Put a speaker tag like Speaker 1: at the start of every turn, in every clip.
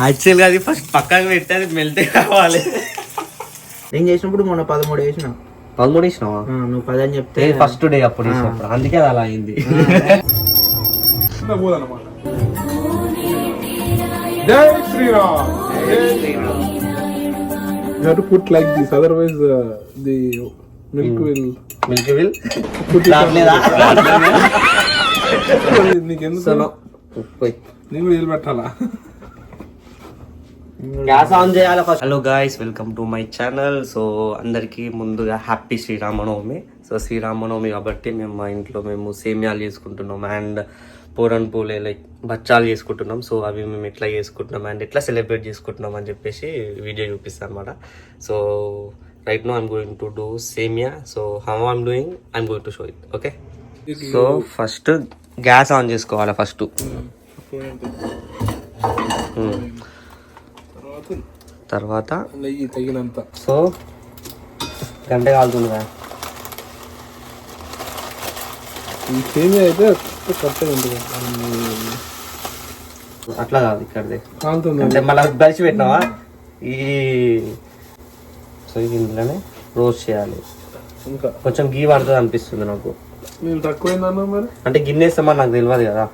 Speaker 1: యాక్చువల్గా అది ఫస్ట్ పక్కకు పెట్టి అది మెల్తే కావాలి.
Speaker 2: నేను చేసినప్పుడు మొన్న పదమూడు వేసిన.
Speaker 1: పదమూడు
Speaker 2: ఆ, నువ్వు పది అని చెప్తే
Speaker 1: ఫస్ట్ డే అప్పుడు వేసినప్పుడు. అందుకే అది అలా అయింది.
Speaker 3: పోదన్నమాట జై Shriram. You have to put like this, otherwise uh, the milk will.
Speaker 1: Milk will
Speaker 3: Put it on.
Speaker 1: రావట్లేదా
Speaker 3: నీకెందుకు
Speaker 1: సలో పోయి.
Speaker 3: నీకు వీలు పెట్టాలా
Speaker 1: గ్యాస్ ఆన్ చేయాలి first hello guys welcome to my channel so అందరికీ ముందుగా హ్యాపీ శ్రీరామనవమి. సో శ్రీరామనవమి కాబట్టి మేము మా ఇంట్లో మేము సేమియాలు చేసుకుంటున్నాం అండ్ పూరన్ పూలే లైక్ బచ్చాలు చేసుకుంటున్నాం. సో అవి మేము ఎట్లా చేసుకుంటున్నాం అండ్ ఎట్లా సెలబ్రేట్ చేసుకుంటున్నాం అని చెప్పేసి వీడియో చూపిస్తాను అనమాట so right now I'm going to do semiya. So how I'm doing I'm going to show it okay so first gas on చేసుకోవాలి ఫస్ట్
Speaker 3: తర్వాత నెయ్యి తగినంత.
Speaker 1: సో గంట కాలుతుంది
Speaker 3: ఈ సేమియా అయితే కరెక్ట్గా ఉంటుంది?
Speaker 1: అట్లా కాదు ఇక్కడది. అంటే మళ్ళీ కలిసి పెట్టినావా? ఈ సో ఇది ఇందులోనే రోస్ట్ చేయాలి.
Speaker 3: ఇంకా.
Speaker 1: కొంచెం గీ పడుతుంది అనిపిస్తుంది నాకు.
Speaker 3: నేను తక్కువైందన్నా మరి?
Speaker 1: అంటే గిన్నె ఇస్తామని నాకు తెలియదు కదా.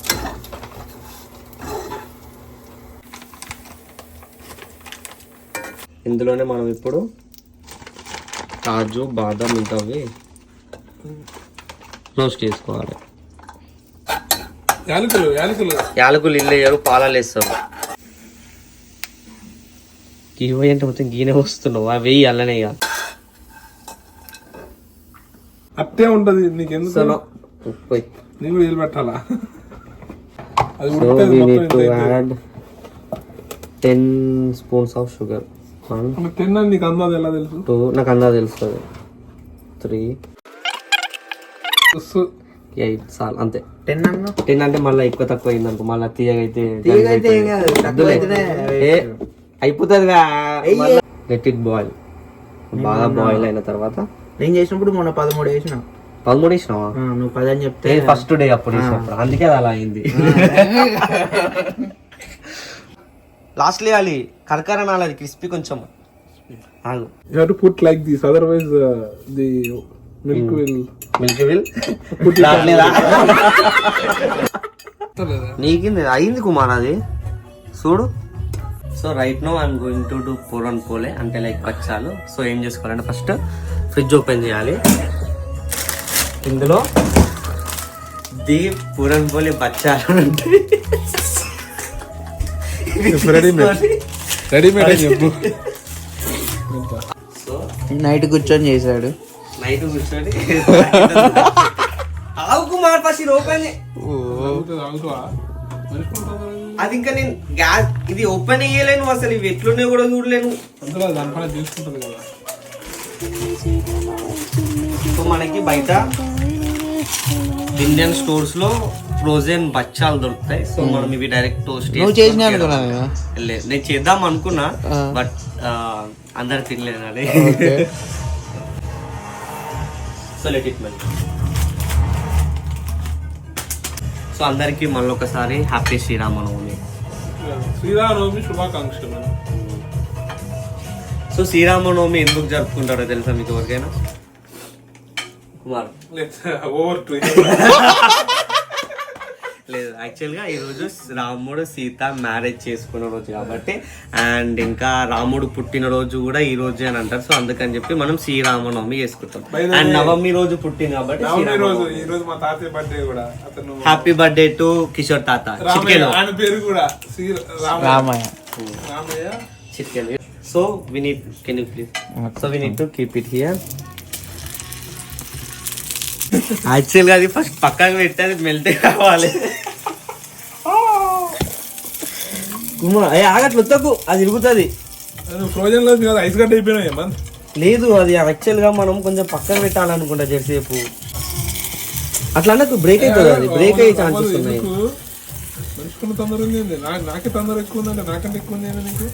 Speaker 1: ఇందులోనే మనం ఇప్పుడు కాజు బాదం ఇంకవి రోస్ట్ చేసుకోవాలి.
Speaker 3: యాలకులు యాలకులు.
Speaker 1: యాలకులు ఇల్లు వేయరు పాలాలు వేస్తారు. గీ అంటే మొత్తం గీనే వస్తున్నావు అవి వెయ్యి అల్లనే ఇక.
Speaker 3: అట్టే ఉంటది నీకు వీలు పెట్టాలా అది
Speaker 1: ten spoons of sugar one
Speaker 3: మరి తిన్నాను నీకు అందాది ఎలా తెలుసు?
Speaker 1: టూ నాకు అందా తెలుస్తుంది. త్రీ. ఎయిట్ చాలు అంతే.
Speaker 2: టెన్ అన్నా?
Speaker 1: టెన్ అంటే మళ్ళీ ఎక్కువ తక్కువ అయింది అనుకో మళ్ళీ తీయగైతే
Speaker 2: తీయగైతే ఏం కాదు, తక్కువ అయితేనే
Speaker 1: ఏ అయిపోతుంది లెట్ ఇట్ బాయిల్ బాగా బాయిల్ అయిన తర్వాత.
Speaker 2: నేను చేసినప్పుడు మొన్న పదమూడు వేసిన.
Speaker 1: పదమూడు ఇచ్చినావా
Speaker 2: ఆ, నువ్వు పది అని చెప్తే
Speaker 1: ఫస్ట్ డే అప్పుడు వేసినప్పుడు. అందుకే అది అలా అయింది. లాస్ట్ వేయాలి కరకర నాలది క్రిస్పీ కొంచెం ఆగు
Speaker 3: like this, otherwise uh, the milk will.
Speaker 1: Milk will నీకింది అయింది కుమార్ అది. చూడు. So right now I'm going to do puran poli అంటే లైక్ బచ్చాలు. సో ఏం చేసుకోవాలంటే ఫస్ట్ ఫ్రిడ్జ్ ఓపెన్ చేయాలి. ఇందులో ది పూరన్ పోలే బచ్చాలు ఉంటాయి
Speaker 3: Ready-made. రెడీమేడ్ అని చెప్పు.
Speaker 2: నైట్ కూర్చొని చేశాడు.
Speaker 1: నైట్ కూర్చొని. ఆవు కుమార్ ఫస్ట్ ఓపెన్
Speaker 3: ఆగుతుంది, ఆగుతావా? మర్చిపోతావా?
Speaker 1: అది ఇంకా నేను గ్యాస్ ఇది ఓపెన్ చేయలేను అసలు. ఇవి ఎట్లున్నాయో కూడా చూడలేను. సో మనకి బయట ఇండియన్ స్టోర్స్లో ఫ్రోజన్ బచ్చాలు దొరుకుతాయి. సో మనం ఇవి డైరెక్ట్. లేదు నేను చేద్దాం అనుకున్నా బట్ అందరు తినలేదు అది so let it melt so అందరికి మళ్ళీ ఒకసారి హ్యాపీ శ్రీరామనవమి
Speaker 3: శ్రీరామనవమి శుభాకాంక్షలు
Speaker 1: సో శ్రీరామనవమి ఎందుకు జరుపుకుంటారో తెలుసా మీకు ఎవరికైనా? కుమార్.
Speaker 3: ఓవర్ టు
Speaker 1: యాక్చువల్గా ఈరోజు రాముడు సీత మ్యారేజ్ చేసుకున్న రోజు కాబట్టి అండ్ ఇంకా రాముడు పుట్టిన రోజు కూడా ఈ రోజు అని అంటారు. సో అందుకని చెప్పి మనం శ్రీరామనవమి చేసుకుంటాం. అండ్ నవమి రోజు పుట్టింది కాబట్టి
Speaker 3: నవమి రోజు ఈ రోజు మా తాతయ్య బర్త్డే కూడా. అతను
Speaker 1: హ్యాపీ బర్త్డే టు కిషోర్ తాత.
Speaker 3: పేరు కూడా Ramayya.
Speaker 2: Ramayya.
Speaker 3: Ramayya.
Speaker 1: చిట్కేలో. So we need can you please so we need to keep it here యాక్చువల్గా అది ఫస్ట్ పక్కకు పెట్టి అది మెల్తే కావాలి కుమార్ ఏ ఆగట్లు వద్దకు అది ఇరుగుతుంది.
Speaker 3: ఫ్రోజన్లో కదా ఐస్ గడ్డ అయిపోయినాయి మన?
Speaker 1: లేదు అది యాక్చువల్గా మనం కొంచెం పక్కన పెట్టాలనుకుంటా జెర్సేపు. అట్లా నాకు బ్రేక్ అవుతుంది అది. బ్రేక్ అయ్యే ఛాన్సెస్ ఉన్నాయి.
Speaker 3: మనిషికున్న తొందర ఉంది ఏంది? నా- నాకే తొందర ఎక్కువ ఉందంటే నాకంటే ఎక్కువ ఉంది ఏంది నీకు?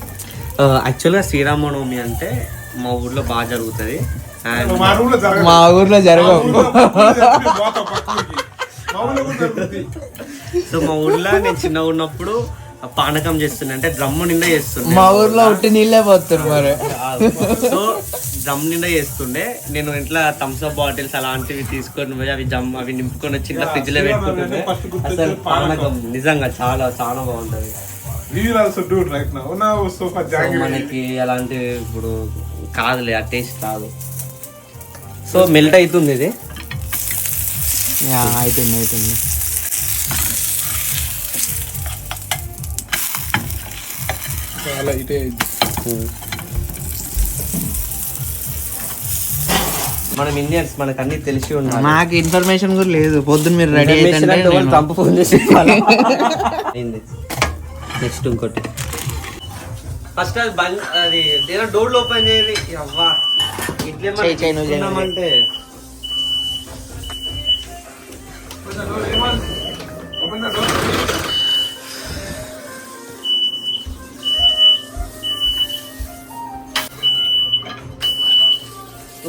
Speaker 1: యాక్చువల్గా శ్రీరామనవమి అంటే మా ఊర్లో బాగా జరుగుతుంది. అండ్
Speaker 3: మా ఊర్లో జరగదు.
Speaker 2: మా ఊర్లో జరగవు.
Speaker 1: సో మా ఊర్లో నేను చిన్నగా ఉన్నప్పుడు పానకం చేస్తుండే. అంటే డ్రమ్ నిండా చేస్తుండే.
Speaker 2: మా ఊర్లో ఉట్టి నీళ్ళే పోతున్నారు మరి.
Speaker 1: సో డ్రమ్ నిండా చేస్తుండే. నేను ఇంట్లో థమ్స్ అప్ బాటిల్స్ అలాంటివి తీసుకొని పోయి అవి జమ్ అవి నింపుకొని వచ్చి ఇంట్లో ఫ్రిడ్జ్లో పెట్టుకుంటుండే. అసలు పానకం. నిజంగా చాలా చాలా బాగుంటది. మనకి అలాంటి ఇప్పుడు కాదులే ఆ టేస్ట్ రాదు. సో మెల్ట్ అవుతుంది ఇది.
Speaker 2: యా, అవుతుంది అవుతుంది.
Speaker 3: చాలా ఇటే.
Speaker 1: మనం ఇండియన్స్ మనకు అన్ని తెలిసి ఉండాలి.
Speaker 2: నాకు ఇన్ఫర్మేషన్ కూడా లేదు. పొద్దున్న మీరు రెడీ అయితే
Speaker 1: ట్రంప్ ఫోన్ చేసి నెక్స్ట్ ఇంకోటి. ఫస్ట్ అది బంద్ అది ఏదో డోర్లు ఓపెన్ చేయాలి. అవ్వా ఇట్లే మనం
Speaker 2: నువ్వు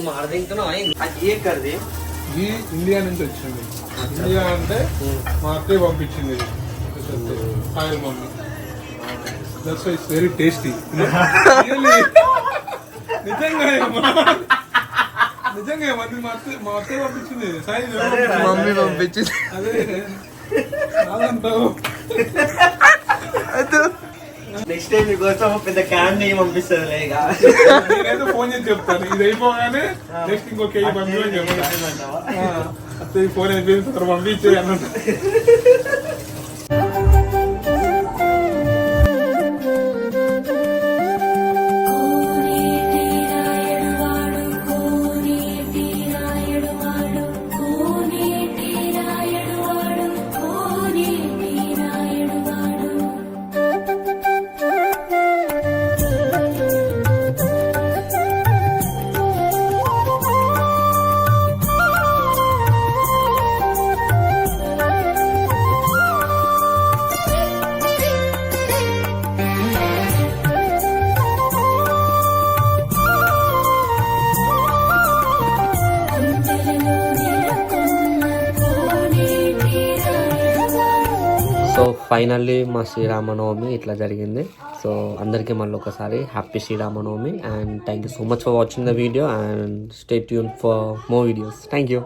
Speaker 2: నువ్వు
Speaker 1: మాడదింటున్నావు అది ఏ కర్ది
Speaker 3: ఈ ఇండియా నుంచి వచ్చింది. ఇండియా అంటే మా అత్తయ్య పంపించింది. ఇది. Soil mummy that's it's very tasty నిజంగా. నిజంగా ఏమో. అది మా అత్తయ్య మా అత్తయ్య పంపించింది. సాయి
Speaker 2: మమ్మీ పంపించింది.
Speaker 3: అదే. కాదంటావు
Speaker 1: నెక్స్ట్ టైం నీకోసం పెద్ద క్యాన్ నెయ్యి పంపిస్తుంది
Speaker 3: నేనైతే ఫోన్ చేసి చెప్తాను. ఇది అయిపోగానే నెక్స్ట్ ఇంకో కేజీ పంపించమని అత్తయ్య ఫోన్ అయిపోయింది తర్వాత పంపించే అన్నట్టు
Speaker 1: ఫైనల్లీ మా శ్రీరామనవమి ఇట్లా జరిగింది. సో అందరికీ మళ్ళీ ఒకసారి happy Sriramanavami and thank you so much for watching the video and stay tune for more videos. Thank you.